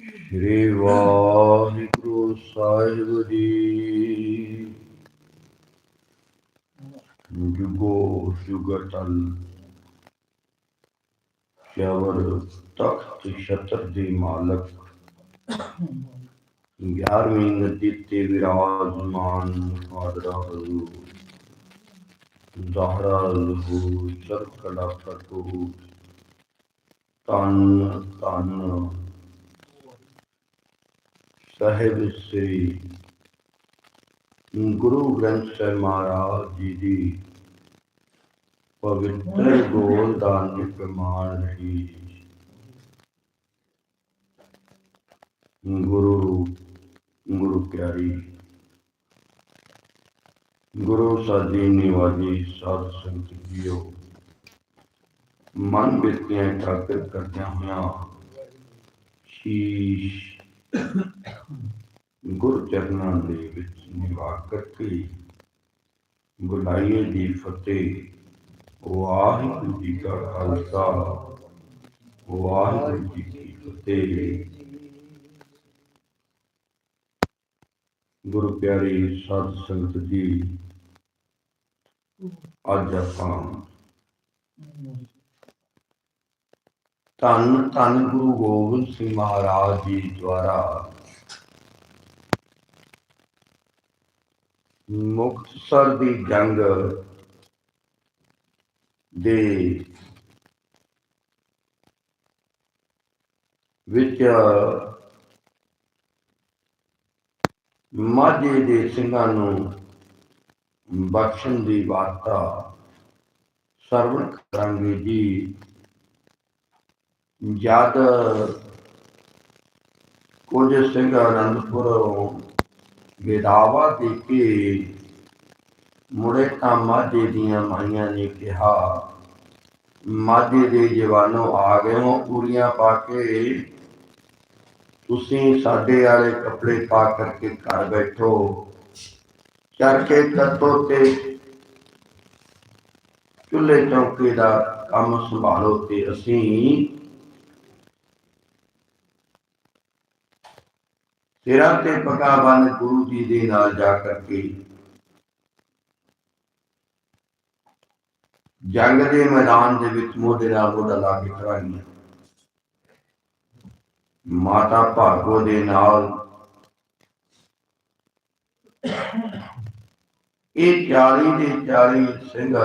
ਸ੍ਰੀ ਵਾਹਿਗੁਰੂ ਸਾਹਿਬ ਜੀ ਜੁਗੋ ਜੁਗਤਲ ਸ਼ਵਰ ਤਖਤ ਛਤਰ ਦੀ ਮਾਲਕ ਗਿਆਰਵੀਂ ਨਦੀ ਤੇ ਵਿਰਾਜਮਾਨ ਹਾਦਰਾ ਹਜ਼ੂਰ ਜ਼ਾਹਰਾ ਲਹੂ ਚਰਕੜਾ ਫਟੂ ਤਨ ਤਨ ਸਾਹਿਬ ਸ੍ਰੀ ਗੁਰੂ ਗ੍ਰੰਥ ਸਾਹਿਬ ਮਹਾਰਾਜ ਜੀ ਦੀ ਪਵਿੱਤਰ ਗੋਲ ਦਾ ਨਿਪਮਾਨ ਰਹੀ ਗੁਰੂ ਗੁਰੂ ਪਿਆਰੀ ਗੁਰੂ ਸਾਦੀ ਨਿਵਾਜੀ ਸਾਧ ਸੰਗਤ ਜੀਓ ਮਨ ਬਿਰਤੀਆਂ ਇਕਾਗਰ ਕਰਦਿਆਂ ਹੋਇਆਂ ਸ਼ੀਸ਼ ਗੁਰ ਚਰਨਾਂ ਦੇ ਵਿੱਚ ਨਿਵਾਸ ਕਰਕੇ ਬੁਲਾਈਏ ਦੀ ਫਤਿਹ। ਵਾਹਿਗੁਰੂ ਜੀ ਕਾ ਖਾਲਸਾ, ਵਾਹਿਗੁਰੂ ਜੀ ਕੀ ਫਤਿਹ। ਗੁਰੂ ਪਿਆਰੀ ਸਾਧ ਸੰਗਤ ਜੀ, ਅੱਜ ਆਪਾਂ ਧੰਨ ਧੰਨ ਗੁਰੂ ਗੋਬਿੰਦ ਸਿੰਘ ਮਹਾਰਾਜ ਜੀ ਦੁਆਰਾ ਮੁਕਤਸਰ ਦੀ ਜੰਗ ਦੇ ਵਿੱਚ ਮਾਝੇ ਦੇ ਸਿੰਘਾਂ ਨੂੰ ਬਖਸ਼ਣ ਦੀ ਵਾਰਤਾ ਸਰਵਣ ਕਰਾਂਗੇ ਜੀ। ਜਦ ਕੁਝ ਸਿੰਘ ਅਨੰਦਪੁਰ ਵਿਦਾਵਾ ਦੇ ਕੇ ਮੁੜੇ ਤਾਂ ਮਾਝੇ ਦੀਆਂ ਮਾਈਆਂ ਨੇ ਕਿਹਾ, ਮਾਝੇ ਦੇ ਜਵਾਨੋ ਆ ਗਏ ਹੋ ਪੂਰੀਆਂ ਪਾ ਕੇ। ਤੁਸੀਂ ਸਾਡੇ ਵਾਲੇ ਕੱਪੜੇ ਪਾ ਕਰਕੇ ਘਰ ਬੈਠੋ। ਚਰਖੇ ਕੱਤੋ ਤੇ ਚੁੱਲ੍ਹੇ ਚੌਕੇ ਦਾ ਕੰਮ ਸੰਭਾਲੋ ਤੇ ਅਸੀਂ ਸਿਰਾਂ ਤੇ ਪੱਗਾ ਬੰਨ ਗੁਰੂ ਜੀ ਦੇ ਨਾਲ ਜਾ ਕਰਕੇ। ਜੰਗ ਦੇ ਮੈਦਾਨ ਦੇ ਵਿੱਚ ਮੋਢੇ ਨਾਲ ਮੋਢਾ ਲਾ ਕੇ ਖੜਾਈਆਂ ਮਾਤਾ ਭਾਗੋ ਦੇ ਨਾਲ। ਇਹ 40 ਦੇ 40 ਸਿੰਘ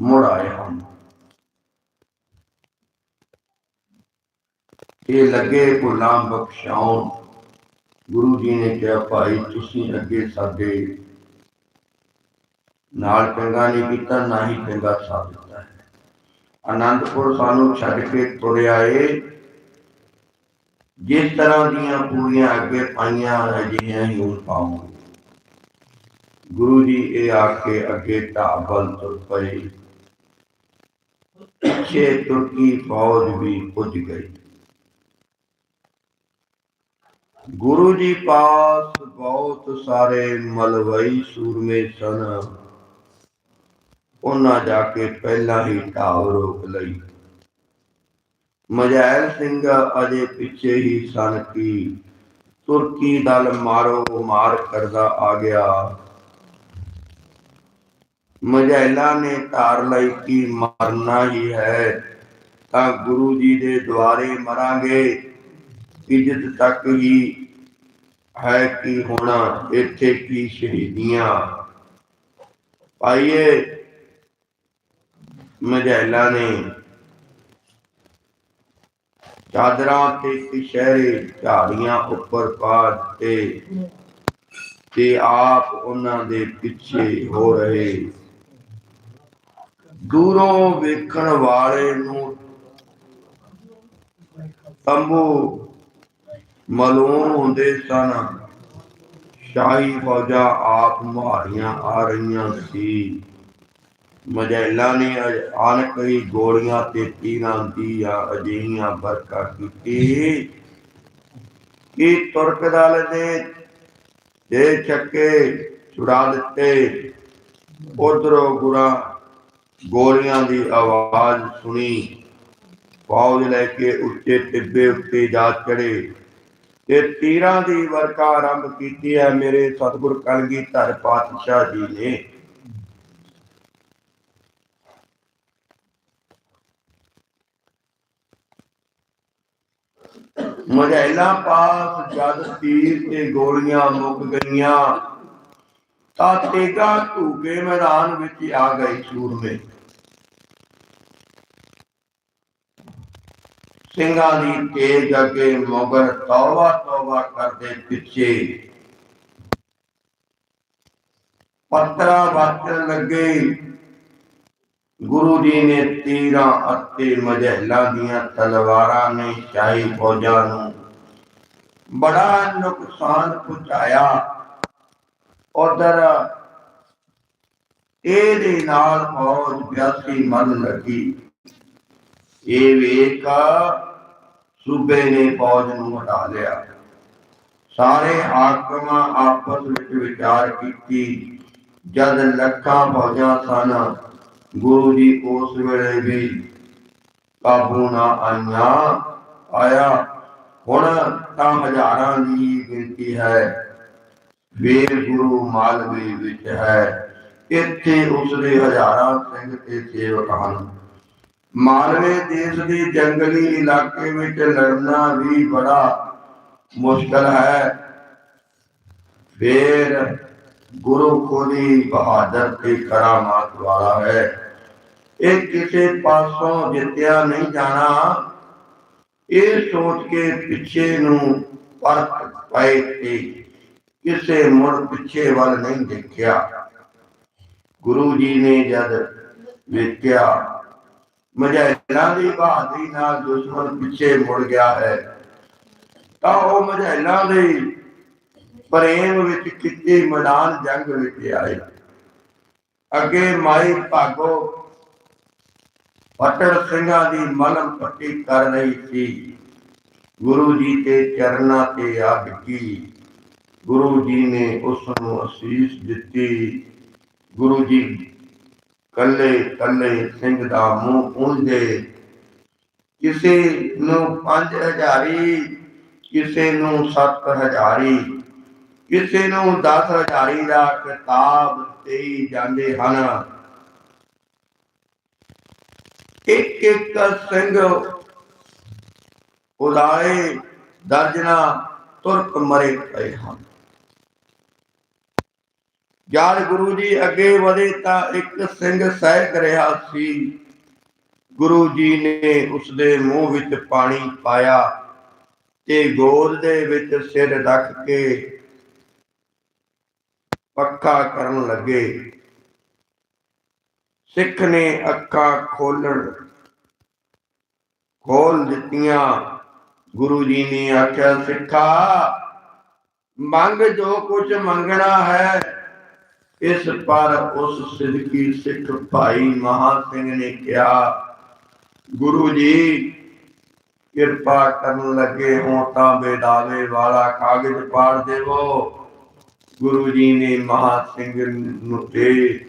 ਮੁੜ ਆਏ ਹਨ। ਇਹ ਲੱਗੇ ਗੁਲਾਮ ਬਖਸ਼ਾਉਣ। ਗੁਰੂ ਜੀ ਨੇ ਕਿਹਾ, ਭਾਈ, ਤੁਸੀਂ ਅੱਗੇ ਸਾਡੇ ਨਾਲ ਚੰਗਾ ਨਹੀਂ ਕੀਤਾ, ਨਾ ਹੀ ਚੰਗਾ ਸਾਥ ਦਿੱਤਾ ਹੈ। ਆਨੰਦਪੁਰ ਸਾਨੂੰ ਛੱਡ ਕੇ ਤੁਰਿਆ ਏ। ਜਿਸ ਤਰ੍ਹਾਂ ਦੀਆਂ ਪੂਰੀਆਂ ਅੱਗੇ ਪਾਈਆਂ ਅਜਿਹੀਆਂ ਹੀ ਹੁਣ ਪਾਉਂਗੇ। ਗੁਰੂ ਜੀ, ਇਹ ਆਖ ਕੇ ਅੱਗੇ ਢਾਬਲ ਤੁਰ ਪਏ। ਪਿੱਛੇ ਤੁਰਕੀ ਫੌਜ ਵੀ ਪੁੱਜ ਗਈ। ਗੁਰੂ ਜੀ ਪਾਸ ਬਹੁਤ ਸਾਰੇ ਮਲਵਈ ਸੂਰਮੇ ਸਨ। ਉਹਨਾਂ ਜਾ ਕੇ ਪਹਿਲਾਂ ਹੀ ਢਾਬ ਰੋਕ ਲਈ। ਮਜੈਲ ਸਿੰਘ ਅਜੇ ਪਿੱਛੇ ਹੀ ਸਨ ਕੀ ਤੁਰਕੀ ਦਲ ਮਾਰੋ ਮਾਰ ਕਰਦਾ ਆ ਗਿਆ। ਮਜੈਲਾ ਨੇ ਧਾਰ ਲਈ ਕਿ ਮਰਨਾ ਹੀ ਹੈ, ਤਾਂ ਗੁਰੂ ਜੀ ਦੇ ਦੁਆਰੇ ਮਰਾਂਗੇ। ਇੱਜ਼ਤ ਤੱਕ ਹੀ ਹੈ ਕਿ ਹੁਣ ਇੱਥੇ ਕੀ ਸ਼ਹੀਦੀਆਂ। ਪਾਈਏ ਮਜੈਲਾ ਨੇ ਚਾਦਰਾਂ ਤੇ ਕਿਸ਼ਹਿਰੇ ਝਾੜੀਆਂ ਉੱਪਰ ਪਾ ਦਿੱਤੇ ਤੇ ਆਪ ਉਹਨਾਂ ਦੇ ਪਿੱਛੇ ਹੋ ਰਹੇ। ਦੂਰੋਂ ਵੇਖਣ ਵਾਲੇ ਨੂੰ ਤੰਬੂ ਮਲੂਮ ਹੁੰਦੇ ਸਨ। ਸ਼ਾਹੀ ਫੌਜਾਂ ਆਪ ਮੁਹਾਰੀਆਂ ਆ ਰਹੀਆਂ ਸੀ। ਮਜੈਲਾ ਨੇ ਆਨ ਕਈ ਗੋਲੀਆਂ ਤੇ ਤੀਰਾਂ ਦੀਆਂ ਅਜਿਹੀਆਂ ਬਰਕਾ ਕੀਤੀ। ਕਿ ਤੁਰਕ ਦਲ ਨੇ ਦੇ ਚੱਕੇ ਛੁਡਾ ਦਿੱਤੇ? ਉਧਰੋਂ ਗੁਰਾ ਗੋਲੀਆਂ ਦੀ ਆਵਾਜ਼ ਸੁਣੀ। ਫੌਜ ਲੈ ਕੇ ਉੱਚੇ ਟਿੱਬੇ ਉੱਤੇ ਜਾ ਚੜੇ ਤੇ ਤੀਰਾਂ ਦੀ ਵਰਖਾ ਆਰੰਭ ਕੀਤੀ ਹੈ, ਮੇਰੇ ਸਤਿਗੁਰ ਕਲਗੀਧਰ ਪਾਤਸ਼ਾਹ ਜੀ ਨੇ। ਮਝੈਲਾ ਪਾਸ ਜਦ ਤੀਰ ਤੇ ਗੋਲੀਆਂ ਮੁੱਕ ਗਈਆਂ, ਤਾਂ ਤੇਗਾ ਧੂਕੇ ਮੈਦਾਨ ਵਿੱਚ ਆ ਗਈ ਸੂਰਮੇ। ਸਿੰਘਾਂ ਦੀ ਤੇਜ ਅੱਗੇ ਮਗਰ ਤੌਬਾ ਤੌਬਾ ਕਰਦੇ ਪਿੱਛੇ ਪੱਤਰਾ ਵਾਚਣ ਲੱਗੇ ਗੁਰੂ ਜੀ ਨੇ ਤੀਰਾਂ ਅਤੇ ਮਝੈਲਾਂ ਦੀਆਂ ਤਲਵਾਰਾਂ ਨੇ ਸ਼ਾਹੀ ਫੌਜਾਂ ਨੂੰ ਬੜਾ ਨੁਕਸਾਨ ਪਹੁੰਚਾਇਆ ਉਧਰ ਇਹਦੇ ਨਾਲ ਫੌਜ ਬਿਆਸੀ ਮਨ ਲੱਗੀ ਇਹ ਵੇਖ ਸੂਬੇ ਨੇ ਫੌਜ ਨੂੰ ਹਟਾ ਲਿਆ। ਸਾਰੇ ਹਾਕਮਾਂ ਆਪਸ ਵਿੱਚ ਵਿਚਾਰ ਕੀਤੀ। ਜਦ ਲੱਖਾਂ ਫੌਜਾਂ ਸਨ, ਗੁਰੂ ਜੀ ਉਸ ਵੇਲੇ ਵੀ ਕਾਬੂ ਨਾ ਆਈਆਂ। ਆਇਆ, ਹੁਣ ਤਾਂ ਹਜ਼ਾਰਾਂ ਦੀ ਗਿਣਤੀ ਹੈ। ਵੇਰ ਗੁਰੂ ਮਾਲਵੇ ਵਿੱਚ ਹੈ। ਇੱਥੇ ਉਸਦੇ ਹਜ਼ਾਰਾਂ ਸਿੰਘ ਤੇ ਸੇਵਕ ਹਨ। ਮਾਲਵੇ ਦੇਸ਼ ਦੇ ਜੰਗਲੀ ਇਲਾਕੇ ਵਿੱਚ ਲੜਨਾ ਵੀ ਬੜਾ ਮੁਸ਼ਕਲ ਹੈ। ਫੇਰ ਗੁਰੂ ਖੋਦੀ ਬਹਾਦਰ ਤੇ ਕਰਾਮਾਤ ਵਾਲਾ ਹੈ। ਇਹ ਕਿਸੇ ਪਾਸੋਂ ਜਿੱਤਿਆ ਨਹੀਂ ਜਾਣਾ। ਇਹ ਸੋਚ ਕੇ ਪਿੱਛੇ ਨੂੰ ਪਰਤ ਪਏ ਤੇ ਕਿਸੇ ਮੁੜ ਪਿੱਛੇ ਵੱਲ ਨਹੀਂ ਦੇਖਿਆ। ਗੁਰੂ ਜੀ ਨੇ ਜਦ ਵੇਖਿਆ ਮਝੈਲਾਂ ਦੀ ਬਹਾਦਰੀ ਨਾਲ ਦੁਸ਼ਮਣ ਪਿੱਛੇ ਮੁੜ ਗਿਆ ਹੈ। ਤਾਂ ਉਹ ਮਝੈਲਾਂ ਦੇ ਪ੍ਰੇਮ ਵਿੱਚ ਕਿਤੇ ਮੈਦਾਨ ਜੰਗ ਵਿੱਚ ਆਏ। ਅੱਗੇ ਮਾਈ ਭਾਗੋ ਪਟੜ ਸਿੰਘਾਂ ਦੀ ਮਲਮ ਪੱਟੀ ਕਰ ਰਹੀ ਸੀ। ਗੁਰੂ ਜੀ ਦੇ ਚਰਨਾਂ ਤੇ ਆ ਡਿੱਗੀ ਗੁਰੂ ਜੀ ਨੇ ਉਸ ਨੂੰ ਅਸੀਸ ਦਿੱਤੀ। ਗੁਰੂ ਜੀ ਕੱਲੇ ਕੱਲੇ ਸਿੰਘ ਦਾ ਮੂੰਹ ਪੂੰਝਦੇ ਕਿਸੇ ਨੂੰ ਪੰਜ ਹਜ਼ਾਰੀ, ਕਿਸੇ ਨੂੰ ਸੱਤ ਹਜ਼ਾਰੀ, ਕਿਸੇ ਨੂੰ 10 ਹਜ਼ਾਰੀ ਦਾ ਕਿਤਾਬ ਦੇਈ ਜਾਂਦੇ ਹਨ। ਇੱਕ ਇੱਕ ਸਿੰਘ ਉਦਾਏ ਦਰਜਨਾ ਤੁਰਕ ਮਰੇ ਪਏ ਹਨ। ਜਦ ਗੁਰੂ ਜੀ ਅੱਗੇ ਵਧੇ ਤਾਂ ਇੱਕ ਸਿੰਘ ਸਹਿਕ ਰਿਹਾ ਸੀ। ਗੁਰੂ ਜੀ ਨੇ ਉਸ ਦੇ ਮੂੰਹ ਵਿੱਚ ਪਾਣੀ ਪਾਇਆ ਤੇ ਗੋਦ ਦੇ ਵਿੱਚ ਸਿਰ ਰੱਖ ਕੇ ਪੱਕਾ ਕਰਨ ਲੱਗੇ। ਸਿੱਖ ਨੇ ਅੱਖਾਂ ਖੋਲਣ, ਖੋਲ ਦਿੱਤੀਆਂ। ਗੁਰੂ ਜੀ ਨੇ ਆਖਿਆ, ਸਿੱਖਾ, ਮੰਗ ਜੋ ਕੁਝ ਮੰਗਣਾ ਹੈ ਇਸ ਪਰ ਉਸ ਸਿੱਧਕੀ ਸਿੱਖ ਭਾਈ ਮਹਾ ਸਿੰਘ ਨੇ ਕਿਹਾ, ਗੁਰੂ ਜੀ, ਕਿਰਪਾ ਕਰਨ ਲੱਗੇ ਹੋ ਤਾਂ ਬੇਦਾਵੇ ਵਾਲਾ ਕਾਗਜ਼ ਪਾੜ ਦੇਵੋ। ਗੁਰੂ ਜੀ ਨੇ ਮਹਾ ਸਿੰਘ ਨੂੰ ਤੇ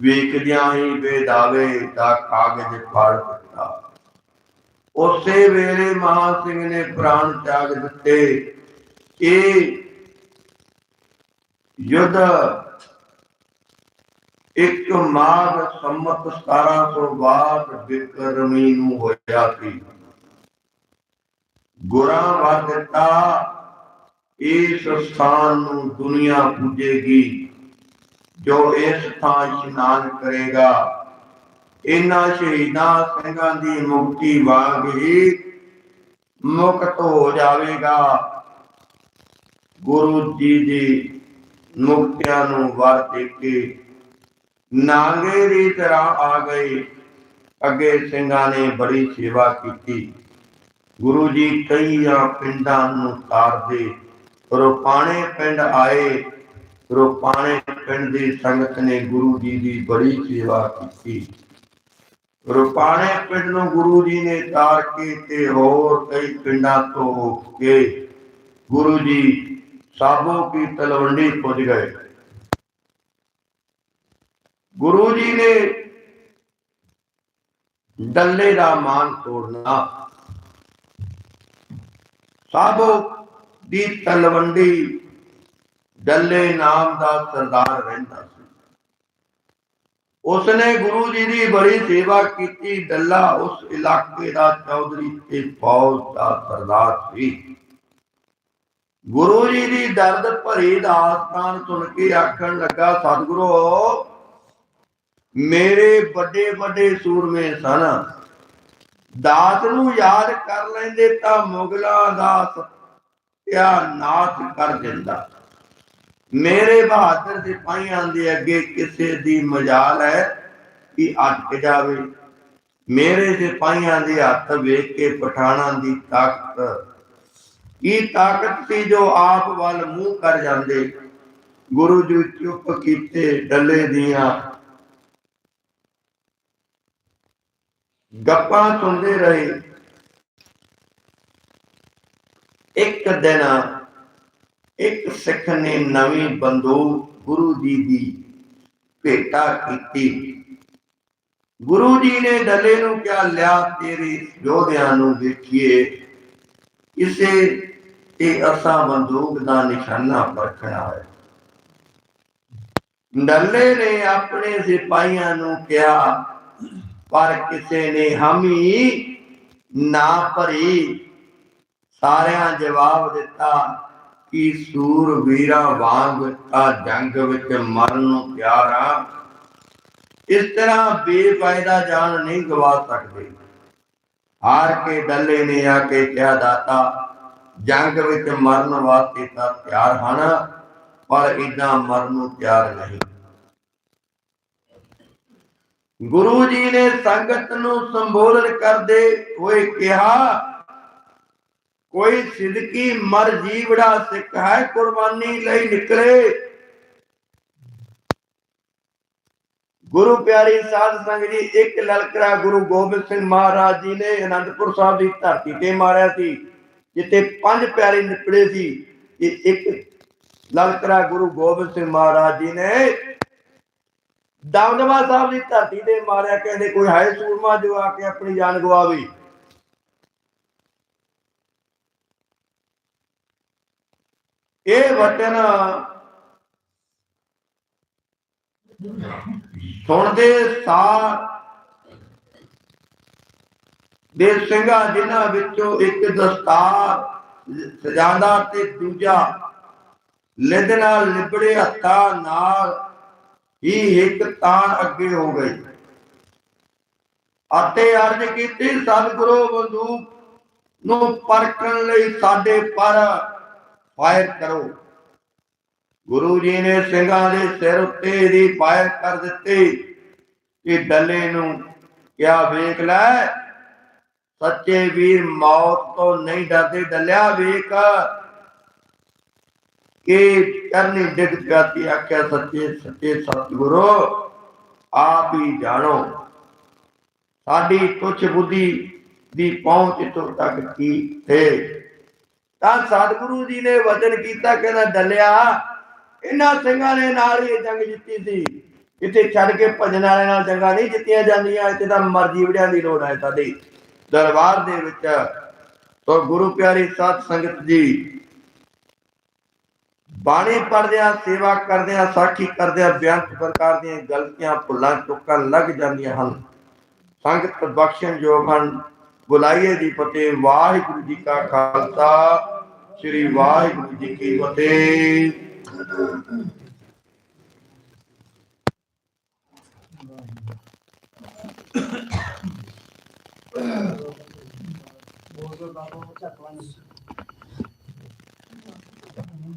ਵੇਖਦਿਆਂ ਹੀ ਬੇਦਾਵੇ ਦਾ ਕਾਗਜ਼ ਫਾੜ ਦਿੱਤਾ। ਉਸੇ ਵੇਲੇ ਮਹਾ ਸਿੰਘ ਨੇ ਪ੍ਰਾਣ ਤਿਆਗ ਦਿੱਤੇ। ਇਹ ਯੁੱਧ ਇੱਕ ਮਾਘ ਸੰਮਤ 1700 ਬਿਕਰਮੀ ਨੂੰ ਹੋਇਆ ਸੀ। ਗੁਰਾਂ ਵਰ ਇਸ ਸਥਾਨ ਨੂੰ ਦੁਨੀਆ ਪੂਜੇਗੀ, ਜੋ ਇਸ ਥਾਂ ਇਸ਼ਨਾਨ ਕਰੇਗਾ। ਇਨ੍ਹਾਂ ਸ਼ਹੀਦਾਂ ਸਿੰਘਾਂ ਦੀ ਮੁਕਤੀ ਵਾਂਗ ਹੀ ਮੁਕਤ ਹੋ ਜਾਵੇਗਾ। ਗੁਰੂ ਜੀ ਦੀ ਮੁਕਤਿਆਂ ਨੂੰ ਵਰ ਦੇ ਕੇ ਨਾਂਗੇ ਦੀ ਤਰ੍ਹਾਂ ਆ ਗਏ ਅੱਗੇ ਸਿੰਘਾਂ ਨੇ ਬੜੀ ਸੇਵਾ ਕੀਤੀ। ਗੁਰੂ ਜੀ ਕਈਆਂ ਪਿੰਡਾਂ ਨੂੰ ਤਾਰਦੇ ਰੋਪਾਣੇ ਪਿੰਡ ਆਏ। ਰੋਪਾਣੇ ਪਿੰਡ ਦੀ ਸੰਗਤ ਨੇ ਗੁਰੂ ਜੀ ਦੀ ਬੜੀ ਸੇਵਾ ਕੀਤੀ। ਰੋਪਾਣੇ ਪਿੰਡ ਨੂੰ ਗੁਰੂ ਜੀ ਨੇ ਤਾਰ ਕੇ ਤੇ ਹੋਰ ਕਈ ਪਿੰਡਾਂ ਤੋਂ ਹੋ ਕੇ ਗੁਰੂ ਜੀ ਸਾਬੋ ਕੀ ਤਲਵੰਡੀ ਪੁੱਜ ਗਏ। ਗੁਰੂ ਜੀ ਨੇ ਡੱਲੇ ਦਾ ਮਾਨ ਤੋੜਨਾ। ਸਭ ਦੀ ਤਲਵੰਡੀ ਡੱਲੇ ਨਾਮ ਦਾ ਸਰਦਾਰ ਰਹਿੰਦਾ ਸੀ। ਉਸਨੇ ਗੁਰੂ ਜੀ ਦੀ ਬੜੀ ਸੇਵਾ ਕੀਤੀ। ਡੱਲਾ ਉਸ ਇਲਾਕੇ ਦਾ ਚੌਧਰੀ ਤੇ ਫੌਜ ਦਾ ਸਰਦਾਰ ਸੀ। ਗੁਰੂ ਜੀ ਦੀ ਦਰਦ ਭਰੀ ਦਾਸਤਾਨ ਸੁਣ ਕੇ ਆਖਣ ਲੱਗਾ, ਸਤਿਗੁਰੂ ਮੇਰੇ ਵੱਡੇ ਵੱਡੇ ਸੂਰਮੇ ਸਨ। ਦਾਤ ਨੂੰ ਯਾਦ ਕਰ ਲੈਂਦੇ ਤਾਂ ਮੁਗਲਾਂ ਦਾ ਸਤਿਆ ਨਾਸ਼ ਕਰ ਦਿੰਦਾ। ਮੇਰੇ ਬਹਾਦਰ ਸਿਪਾਹੀਆਂ ਦੇ ਅੱਗੇ ਕਿਸੇ ਦੀ ਮਜਾਲ ਹੈ ਕਿ ਅਟਕ ਜਾਵੇ। ਮੇਰੇ ਸਿਪਾਹੀਆਂ ਦੇ ਹੱਥ ਵੇਖ ਕੇ ਪਠਾਨਾਂ ਦੀ ਤਾਕਤ ਇਹ ਤਾਕਤ ਸੀ ਜੋ ਆਪ ਵੱਲ ਮੂੰਹ ਕਰ ਜਾਂਦੇ। ਗੁਰੂ ਜੀ ਚੁੱਪ ਕੀਤੇ ਡੱਲੇ ਦੀਆਂ ਗੱਪਾਂ ਸੁਣਦੇ ਰਹੇ। ਇੱਕ ਦਿਨ ਇੱਕ ਸਿੱਖ ਨੇ ਨਵੀਂ ਬੰਦੂਕ ਗੁਰੂ ਜੀ ਦੀ ਭੇਟਾ ਕੀਤੀ। ਗੁਰੂ ਜੀ ਨੇ ਡੱਲੇ ਨੂੰ ਕਿਹਾ, ਲਿਆ ਤੇਰੇ ਯੋਧਿਆਂ ਨੂੰ ਦੇਖੀਏ ਇਸੇ ਤੇ ਅਸਾਂ ਬੰਦੂਕ ਦਾ ਨਿਸ਼ਾਨਾ ਪਰਖਣਾ ਹੈ। ਡੱਲੇ ਨੇ ਆਪਣੇ ਸਿਪਾਹੀਆਂ ਨੂੰ ਕਿਹਾ ਪਰ ਕਿਸੇ ਨੇ ਹਮੀ ਨਾ ਭਰੀ। ਸਾਰਿਆਂ ਜਵਾਬ ਦਿੱਤਾ ਕਿ ਸੂਰ ਵੀਰਾ ਵਾਂਗ ਆ ਜੰਗ ਵਿੱਚ ਮਰਨ ਨੂੰ ਤਿਆਰ ਆ। ਇਸ ਤਰ੍ਹਾਂ ਬੇਫਾਇਦਾ ਜਾਨ ਨਹੀਂ ਗਵਾ ਸਕਦੇ। ਹਾਰ ਕੇ ਡੱਲੇ ਨੇ ਆ ਕੇ ਕਿਹਾ, ਦਾਤਾ, ਜੰਗ ਵਿੱਚ ਮਰਨ ਵਾਸਤੇ ਤਾਂ ਤਿਆਰ ਹਨ, ਪਰ ਇਦਾਂ ਮਰਨ ਨੂੰ ਤਿਆਰ ਨਹੀਂ। ਗੁਰੂ ਜੀ ਨੇ ਸੰਗਤ ਨੂੰ ਸੰਬੋਧਨ ਕਰਦੇ ਹੋਏ ਕਿਹਾ, ਕੋਈ ਸਿੱਧਕੀ ਮਰ ਜੀਵੜਾ ਸਿੱਖ ਹੈ, ਕੁਰਬਾਨੀ ਲਈ ਨਿਕਲੇ। ਗੁਰੂ ਪਿਆਰੀ ਸਾਧ ਸੰਗਤ ਜੀ, ਇੱਕ ਲਲਕਰਾ ਗੁਰੂ ਗੋਬਿੰਦ ਸਿੰਘ ਮਹਾਰਾਜ ਜੀ ਨੇ ਅਨੰਦਪੁਰ ਸਾਹਿਬ ਦੀ ਧਰਤੀ ਤੇ ਮਾਰਿਆ ਸੀ, ਜਿੱਥੇ ਪੰਜ ਪਿਆਰੇ ਨਿਪੜੇ ਸੀ ਇਹ ਇੱਕ ਲਲਕਰਾ ਗੁਰੂ ਗੋਬਿੰਦ ਸਿੰਘ ਮਹਾਰਾਜ ਜੀ ਨੇ ਦਮਦਮਾ ਸਾਹਿਬ ਦੀ ਧਰਤੀ ਤੇ ਮਾਰਿਆ ਕਹਿੰਦੇ ਕੋਈ ਹੈ ਸੂਰਮਾ ਜੋ ਆ ਕੇ ਆਪਣੀ ਜਾਨ ਗਵਾਵੇ। ਇਹ ਵਚਨ ਸੁਣਦੇ ਸਾਰ ਦੇ ਸਿੰਘਾਂ ਜਿਨ੍ਹਾਂ ਵਿੱਚੋਂ ਇੱਕ ਦਸਤਾਰ ਸਜਾਦਾ ਤੇ ਦੂਜਾ ਲਿਦ ਨਾਲ ਲਿਬੜੇ ਹੱਥਾਂ ਨਾਲ ਹੀ ਇੱਕ ਤਾਣ ਅੱਗੇ ਹੋ ਗਈ। ਅਤੇ ਅਰਜ ਕੀਤੀ, ਸਤਿਗੁਰੂ ਬੰਦੂਕ ਨੂੰ ਪਰਖਣ ਲਈ ਸਾਡੇ ਪਰ ਫਾਇਰ ਕਰੋ। ਗੁਰੂ ਜੀ ਨੇ ਸਿੰਘਾਂ ਦੇ ਸਿਰ ਉੱਤੇ ਦੀ ਫਾਇਰ ਕਰ ਦਿੱਤੀ ਕਿ ਡੱਲੇ ਨੂੰ ਕਿਆ ਵੇਖ ਲੈ? ਸੱਚੇ ਵੀਰ ਮੌਤ ਤੋਂ ਨਹੀਂ ਡਰਦੇ, ਡੱਲਿਆ ਵੇਖ। ਕਿ ਕਰਨੀ ਡਿੱਗ ਪਿਆ ਆਖਿਆ, ਸੱਚੇ ਸੱਚੇ ਸਤਿਗੁਰੂ, ਆਪ ਹੀ ਜਾਣੋ। ਸਾਡੀ ਤੁਛ ਬੁੱਧੀ ਦੀ ਪਹੁੰਚ ਤੋਂ ਤੱਕ ਕੀ ਹੈ ਤਾਂ ਸਤਿਗੁਰੂ ਜੀ ਨੇ ਵਚਨ ਕੀਤਾ, ਕਹਿੰਦਾ, ਡੱਲਿਆ, ਇਹਨਾਂ ਸਿੰਘਾਂ ਨੇ ਨਾਲ ਹੀ ਜੰਗ ਜਿੱਤੀ ਸੀ। ਇੱਥੇ ਛੱਡ ਕੇ ਭਜਨ ਵਾਲਿਆਂ ਨਾਲ ਜੰਗਾਂ ਨਹੀਂ ਜਿੱਤੀਆਂ ਜਾਂਦੀਆਂ, ਇੱਥੇ ਤਾਂ ਮਰਜ਼ੀ ਵੜਿਆਂ ਦੀ ਲੋੜ ਹੈ ਸਾਡੀ। ਦਰਬਾਰ ਦੇ ਵਿੱਚ ਤੋ ਗੁਰੂ ਪਿਆਰੀ ਸਾਧ ਸੰਗਤ ਜੀ ਬਾਣੀ ਪੜਦਿਆਂ ਸੇਵਾ ਕਰਦਿਆਂ, ਸਾਖੀ ਕਰਦਿਆਂ ਬਿਆੰਤ ਪ੍ਰਕਾਰ ਦੀਆਂ ਗਲਤੀਆਂ, ਭੁੱਲਾਂ, ਚੁੱਕਾਂ ਲੱਗ ਜਾਂਦੀਆਂ ਹਨ। ਸੰਗਤ ਬਖਸ਼ਣ ਯੋਗ ਹਨ। ਬੁਲਾਈਏ ਦੀ ਫਤਿਹ। ਵਾਹਿਗੁਰੂ ਜੀ ਕਾ ਖਾਲਸਾ। ਸ੍ਰੀ ਵਾਹਿਗੁਰੂ ਜੀ ਕੀ ਫਤਿਹ।